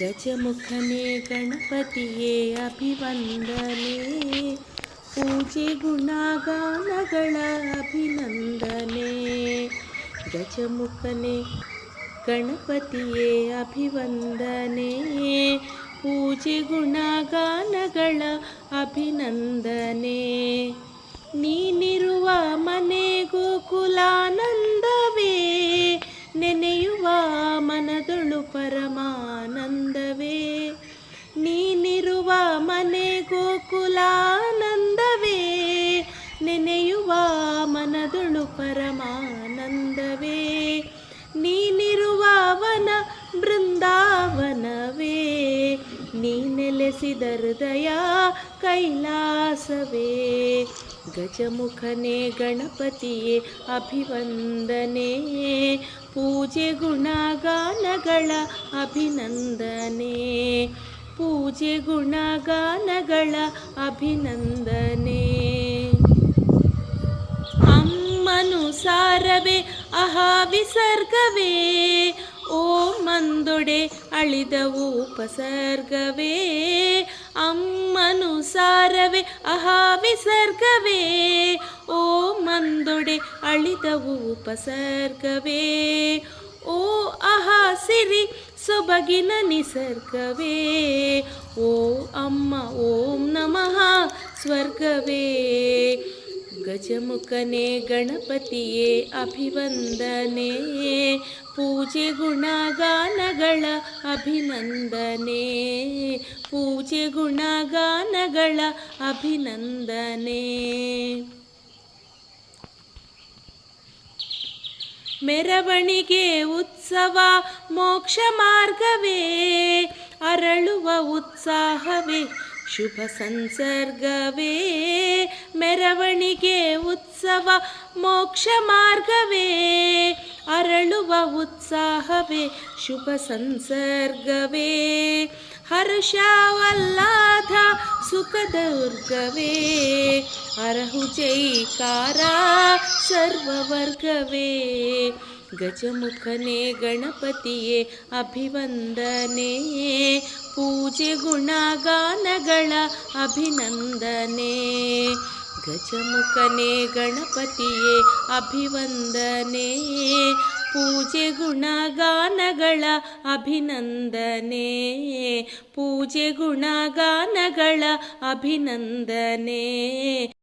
ಗಜಮುಖನೇ ಗಣಪತಿಯೇ ಅಭಿವಂದನೆ. ಪೂಜೆ ಗುಣಗಾನಗಳ ಅಭಿನಂದನೆ. ಗಜಮುಖನೇ ಗಣಪತಿಯೇ ಅಭಿವಂದನೆ. ಪೂಜೆ ಗುಣಗಾನಗಳ ಅಭಿನಂದನೆ. ನೀನಿರುವ ಮನೆ ಗೋಕುಲಾನಂದವೇ ಗೋಕುಲಾನಂದವೇ, ನೆನೆಯುವ ಮನದೊಳು ಪರಮಾನಂದವೇ. ನೀನಿರುವ ವನ ಬೃಂದಾವನವೇ, ನೀ ನೆಲೆಸಿದ ಹೃದಯ ಕೈಲಾಸವೇ. ಗಜಮುಖನೇ ಗಣಪತಿಯೇ ಅಭಿವಂದನೆ, ಪೂಜೆ ಗುಣಗಾನಗಳ ಅಭಿನಂದನೆ. ಪೂಜೆ ಗುಣಗಾನಗಳ ಅಭಿನಂದನೆ. ಅಮ್ಮನು ಸಾರವೇ, ಅಹಾ ವಿಸರ್ಗವೇ. ಓ ಮಂದೊಡೆ ಅಳಿದವು ಉಪಸರ್ಗವೇ. ಅಮ್ಮನು ಸಾರವೇ, ಅಹಾ ವಿಸರ್ಗವೇ. ಓ ಮಂದೊಡೆ ಅಳಿದವು ಉಪಸರ್ಗವೇ. ಓ ಅಹಾ ಸಿರಿ ಸೊಬಗಿನ ನಿಸರ್ಗವೇ. ಓ ಅಮ್ಮ, ಓಂ ನಮಃ, ಸ್ವರ್ಗವೇ. ಗಜಮುಖನೇ, ಗಣಪತಿಯೇ, ಅಭಿವಂದನೆ. ಪೂಜೆ ಗುಣಗಾನಗಳ ಅಭಿನಂದನೆ. ಪೂಜೆ ಗುಣಗಾನಗಳ ಅಭಿನಂದನೆ. ಮೆರವಣಿಗೆ ಉತ್ಸವ ಮೋಕ್ಷ ಮಾರ್ಗವೇ ಅರಳುವ ಉತ್ಸಾಹವೇ. ಶುಭ ಸಂಸರ್ಗವೇ ಮೆರವಣಿಗೆ ಉತ್ಸವ ಮೋಕ್ಷ ಮಾರ್ಗವೇ ಅರಳುವ ಉತ್ಸಾಹವೇ ಶುಭ ಸಂಸರ್ಗವೇ ಹರ್ಷವಲ್ಲಾಧ ಸುಖದುರ್ಗವೇ ಅರಹು ಜೈಕಾರ ಸರ್ವವರ್ಗವೇ ಗಜಮುಖನೇ ಗಣಪತಿಯೇ ಅಭಿವಂದನೆ ಪೂಜೆ ಗುಣಗಾನಗಳ ಅಭಿನಂದನೆ. ಗಜಮುಖನೇ ಗಣಪತಿಯೇ ಅಭಿವಂದನೆ. ಪೂಜೆ ಗುಣಗಾನಗಳ ಅಭಿನಂದನೆ. ಪೂಜೆ ಗುಣಗಾನಗಳ ಅಭಿನಂದನೆ.